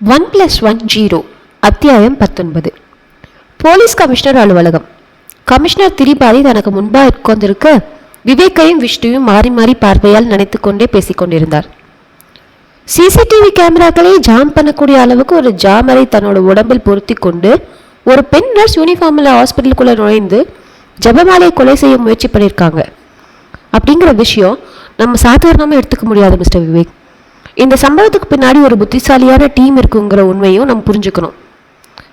One plus one zero அத்தியாயம் பத்தொன்பது. Police commissioner அலுவலகம். கமிஷனர் திரிபாதி தனக்கு முன்பாக உட்கார்ந்திருக்க விவேக்கையும் விஷ்ணுவையும் மாறி மாறி பார்வையால் நினைத்து கொண்டே பேசிக்கொண்டிருந்தார் சிசிடிவி கேமராக்களை ஜாம் பண்ணக்கூடிய அளவுக்கு ஒரு ஜாமரை தன்னோட உடம்பில் பொருத்தி கொண்டு ஒரு பெண் நர்ஸ் யூனிஃபார்மில் ஹாஸ்பிட்டலுக்குள்ளே நுழைந்து ஜெபமாலையை கொலை செய்ய முயற்சி பண்ணியிருக்காங்க. அப்படிங்கிற விஷயம் நம்ம சாதாரணமாக எடுத்துக்க முடியாது மிஸ்டர் விவேக். இந்த சம்பவத்துக்கு பின்னாடி ஒரு புத்திசாலியான டீம் இருக்குங்கிற உண்மையும் நம்ம புரிஞ்சுக்கணும்.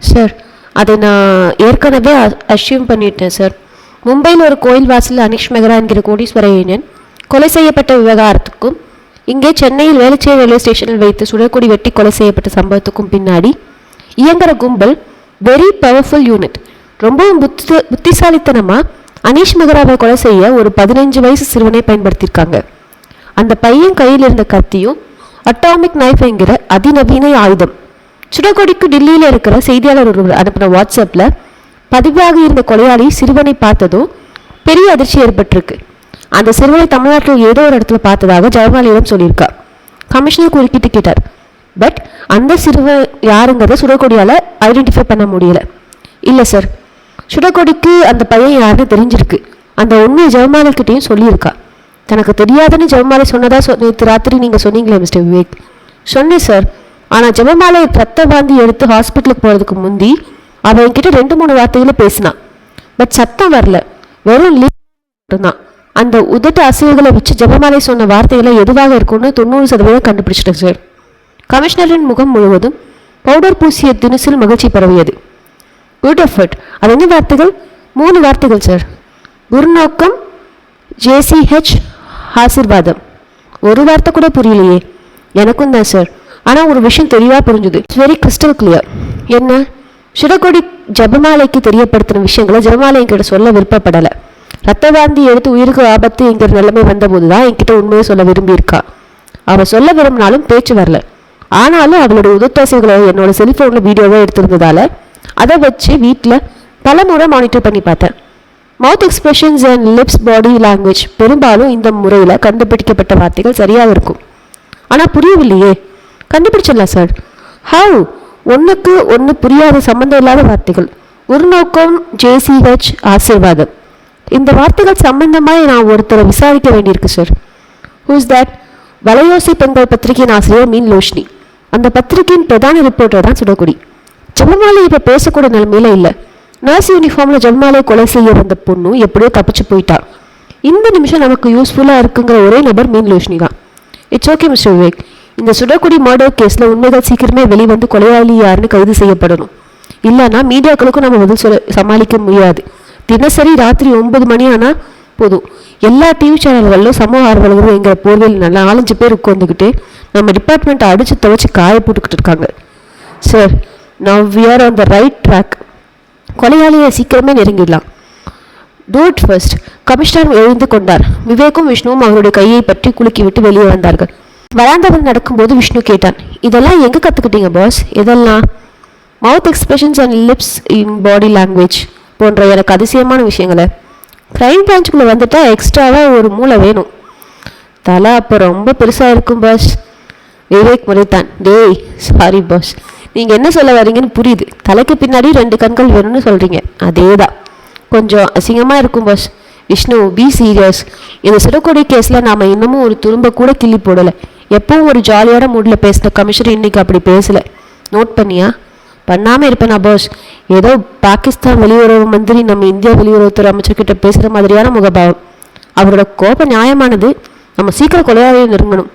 சார் அதை நான் ஏற்கனவே அஷ்யூம் பண்ணிட்டேன் சார் மும்பையில் ஒரு கோயில் வாசலில் அனிஷ் மெஹ்ரா என்கிற கோடீஸ்வர இளைஞன் கொலை செய்யப்பட்ட விவகாரத்துக்கும் இங்கே சென்னையில் வேலுச்சேரி ரயில்வே ஸ்டேஷனில் வைத்து சுடக்குடி வெட்டி கொலை செய்யப்பட்ட சம்பவத்துக்கும் பின்னாடி இயங்குற கும்பல் வெரி பவர்ஃபுல் யூனிட் ரொம்பவும் புத்தி புத்திசாலித்தனமாக அனீஷ் மெஹ்ராவை கொலை செய்ய ஒரு பதினஞ்சு வயசு சிறுவனை பயன்படுத்தியிருக்காங்க. அந்த பையன் கையில் இருந்த கத்தியும் அட்டாமிக் நைஃப் என்கிற அதிநவீன ஆயுதம். சுடகொடிக்கு டெல்லியில் இருக்கிற செய்தியாளர் ஒருவர் அனுப்பின வாட்ஸ்அப்பில் பதிவாகி இருந்த கொலையாளி சிறுவனை பார்த்ததும் பெரிய அதிர்ச்சி ஏற்பட்டிருக்கு. அந்த சிறுவனை தமிழ்நாட்டில் ஏதோ ஒரு இடத்துல பார்த்ததாக ஜெயமாலியிடம் சொல்லியிருக்கா கமிஷனர் குறுக்கிட்டு கேட்டார். பட் அந்த சிறுவன் யாருங்கிறத சுடகொடியால் ஐடென்டிஃபை பண்ண முடியல. இல்லை சார் சுடகொடிக்கு அந்த பையன் யாருன்னு தெரிஞ்சிருக்கு. அந்த உண்மையை ஜெயமாலிக்கிட்டையும் சொல்லியிருக்கா. தனக்கு தெரியாதுன்னு ஜெபமாலை சொன்னதா சொ நேற்று ராத்திரி நீங்கள் சொன்னீங்களே மிஸ்டர் விவேக். சொன்னேன் சார் ஆனால் ஜெபமாலை ரத்த வாந்தி எடுத்து ஹாஸ்பிட்டலுக்கு போகிறதுக்கு முந்தி அவன் என்கிட்ட ரெண்டு மூணு வார்த்தைகளை பேசினான் பட் சத்தம் வரல. வெறும் லீவ் மட்டும்தான். அந்த உதட்டு அசைவுகளை வச்சு ஜெபமாலை சொன்ன வார்த்தைகளை எதுவாக இருக்கும்னு தொண்ணூறு சதவீதம் கண்டுபிடிச்சிட்டேன் சார் கமிஷனரின் முகம் முழுவதும் பவுடர் பூசிய தினுசில் மகிழ்ச்சி பரவியது. குட் எஃபர்ட் அது என்ன வார்த்தைகள்? மூணு வார்த்தைகள் சார் குருநோக்கம் ஜேசிஹெச் ஆசிர்வாதம். ஒரு வார்த்தை கூட புரியலையே. எனக்கும் தான் சார் ஆனால் ஒரு விஷயம் தெளிவாக புரிஞ்சுது. இட்ஸ் வெரி கிறிஸ்டல் கிளியர் என்ன? சிறகொடி ஜபமாலைக்கு தெரியப்படுத்தின விஷயங்களை ஜபமாலை என்கிட்ட சொல்ல விருப்பப்படலை. ரத்த வாந்தி எடுத்து உயிருக்கு ஆபத்து என்கிற நிலைமை வந்தபோது தான் என்கிட்ட உண்மையை சொல்ல விரும்பியிருக்கா. அவள் சொல்ல விரும்பினாலும் பேச்சு வரல. ஆனாலும் அவளோட உதத்தாசைகளை என்னோட செல்ஃபோனில் வீடியோவாக எடுத்திருந்ததால அதை வச்சு வீட்டில் பல முறை மானிட்டர் பண்ணி பார்த்தேன். Mouth expressions and lips body language பெரும்பாலும் இந்த முறையில் கண்டுபிடிக்கப்பட்ட வார்த்தைகள் சரியாக இருக்கும். ஆனால் புரியவில்லையே. கண்டுபிடிச்சிடலாம் சார் ஹவு ஒன்றுக்கு ஒன்று புரியாத சம்மந்தம் இல்லாத வார்த்தைகள். ஒரு நோக்கம் ஜேசிஹெச் ஆசீர்வாதம். இந்த வார்த்தைகள் சம்பந்தமாக நான் ஒருத்தரை விசாரிக்க வேண்டியிருக்கு சார் ஹூஸ் தட் வலையோசி பெண்கள் பத்திரிகையின் ஆசிரியர் மீன் லோஷ்னி. அந்த பத்திரிகையின் பிரதான ரிப்போர்ட்டர் தான் சுடக்குடி. ஜெபமாலை இப்போ பேசக்கூட நிலைமையில இல்லை. நர்ஸ் யூனிஃபார்மில் ஜெபமாலை கொலை செய்ய வந்த பொண்ணு எப்படியோ தப்பிச்சு போயிட்டா. இந்த நிமிஷம் நமக்கு யூஸ்ஃபுல்லாக இருக்குங்கிற ஒரே நபர் மீன்லோஷினி தான். இட்ஸ் ஓகே மிஸ்டர் விவேக் இந்த சுடக்குடி மர்டர் கேஸில் உண்மைகள் சீக்கிரமே வெளிவந்து கொலையாளி யாருன்னு கைது செய்யப்படணும். இல்லைன்னா மீடியாக்களுக்கும் நம்ம பதில் சொல்ல சமாளிக்க முடியாது. தினசரி ராத்திரி ஒன்பது மணி ஆனால் போதும். எல்லா டிவி சேனல்களிலும் சமூக ஆர்வலர்கள் எங்கிற போர்வையில் நல்லா நாலஞ்சு பேர் உட்காந்துக்கிட்டு நம்ம டிபார்ட்மெண்ட்டை அடித்து துவைச்சி காய போட்டுக்கிட்டு இருக்காங்க. Sir now we are on the right track கொலையாளியை சீக்கிரமே நெருங்கிடலாம். டூட் ஃபர்ஸ்ட் கமிஷனர் எழுந்து கொண்டார். விவேக்கும் விஷ்ணுவும் அவருடைய கையை பற்றி குலுக்கி விட்டு வெளியே வந்தார்கள் வராந்தவர் நடக்கும்போது விஷ்ணு கேட்டான் இதெல்லாம் எங்கே கற்றுக்கிட்டீங்க பாஸ் இதெல்லாம் mouth expressions and lips in body language போன்ற எனக்கு அதிசயமான விஷயங்களை. க்ரைம் பிரான்ச்சுக்குள்ளே வந்துட்டால் எக்ஸ்ட்ராவாக ஒரு மூளை வேணும். தலை அப்போ ரொம்ப பெருசாக இருக்கும் பாஸ் விவேக் முறைத்தான் டேய் சாரி பாஸ் நீங்கள் என்ன சொல்ல வரீங்கன்னு புரியுது. தலைக்கு பின்னாடி ரெண்டு கண்கள் வேணும்னு சொல்கிறீங்க அதே தான் கொஞ்சம் அசிங்கமாக இருக்கும் பாஸ் விஷ்ணு பி சீரியஸ் இந்த சிறுகொடி கேஸில் நாம் இன்னமும் ஒரு துரும்ப கூட கிள்ளி போடலை. எப்பவும் ஒரு ஜாலியான மூடில் பேசின கமிஷனர் இன்னைக்கு அப்படி பேசலை. நோட் பண்ணியா? பண்ணாமல் இருப்பேனா பாஸ் ஏதோ பாகிஸ்தான் வெளியுறவு மந்திரி நம்ம இந்தியா வெளியுறவுத்துறை அமைச்சர்கிட்ட பேசுகிற மாதிரியான முகபாவம். அவரோட கோபம் நியாயமானது. நம்ம சீக்கிரம் கொலையாளியை நெருங்கணும்.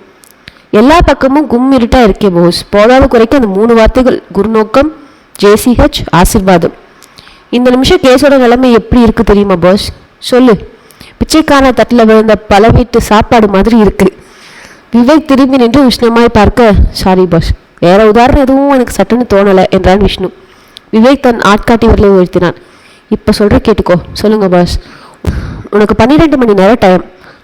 எல்லா பக்கமும் கும் இருட்டா இருக்கே போஸ். போதாத குறைக்கு அந்த மூணு வார்த்தைகள். குருநோக்கம் ஜேசிஹெச் ஆசிர்வாதம். இந்த நிமிஷம் கேஸோட நிலைமை எப்படி இருக்கு தெரியுமா பாஸ்? சொல்லு. பிச்சைக்கான தட்டில் விழுந்த பல வீட்டு சாப்பாடு மாதிரி இருக்கு. விவேக் திரும்பி நின்று விஷ்ணுமாய் பார்க்க சாரி பாஸ் வேற உதாரணம் எதுவும் எனக்கு சட்டுன்னு தோணலை என்றான் விஷ்ணு. விவேக் தன் ஆட்காட்டி விரலை உயர்த்தினான். இப்போ சொல்கிற கேட்டுக்கோ. சொல்லுங்க பாஸ் உனக்கு பன்னிரெண்டு மணி நேரம் டைம்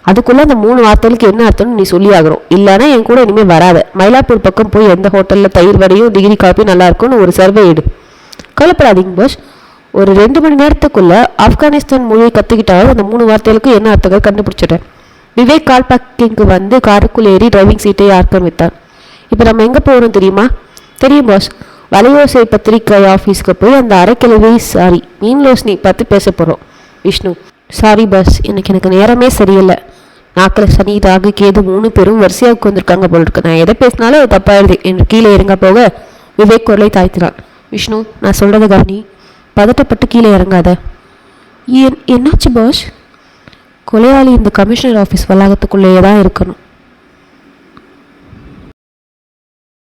அதுக்குள்ளே அந்த மூணு வார்த்தைகளுக்கு என்ன அர்த்தம்னு நீ சொல்லி ஆகிறோம் இல்லைன்னா என் கூட இனிமேல் வராத. மயிலாப்பூர் பக்கம் போய் எந்த ஹோட்டலில் தயிர் வடையும் டிகிரி காப்பி நல்லா இருக்கும்னு ஒரு சர்வே எடு. கவலைப்படாதீங்க பாஷ் ஒரு ரெண்டு மணி நேரத்துக்குள்ளே ஆப்கானிஸ்தான் மொழியை கற்றுக்கிட்டாலும் அந்த மூணு வார்த்தைகளுக்கும் என்ன அர்த்தங்கள் கண்டுபிடிச்சிட்டேன். விவேக் கால் பேக்கிங்க்கு வந்து காருக்குள் ஏறி டிரைவிங் சீட்டை ஆக்கிரமித்தான். இப்போ நம்ம எங்கே போகிறோம் தெரியுமா? தெரியும் பாஷ் வலையோசை பத்திரிக்கை ஆஃபீஸ்க்கு போய் அந்த அரைக்கிழவி சாரி மீன்லோஸ்னி பார்த்து பேச போகிறோம் விஷ்ணு. சாரி பாஸ் எனக்கு எனக்கு நேரமே சரியில்லை. நாக்கில் சனி ராகு கேது மூணு பேரும் வரிசையாக உட்காந்துருக்காங்க போல இருக்கு. நான் எதை பேசினாலும் அது தப்பாயிடுது. என்று கீழே இறங்க போக விவேக் குரலை தாய்த்தினான் விஷ்ணு நான் சொல்கிறத கவனி. பதட்டப்பட்டு கீழே இறங்காத. என் என்னாச்சு பாஸ் கொலையாளி இந்த கமிஷனர் ஆஃபீஸ் வளாகத்துக்குள்ளேயே தான் இருக்கணும்.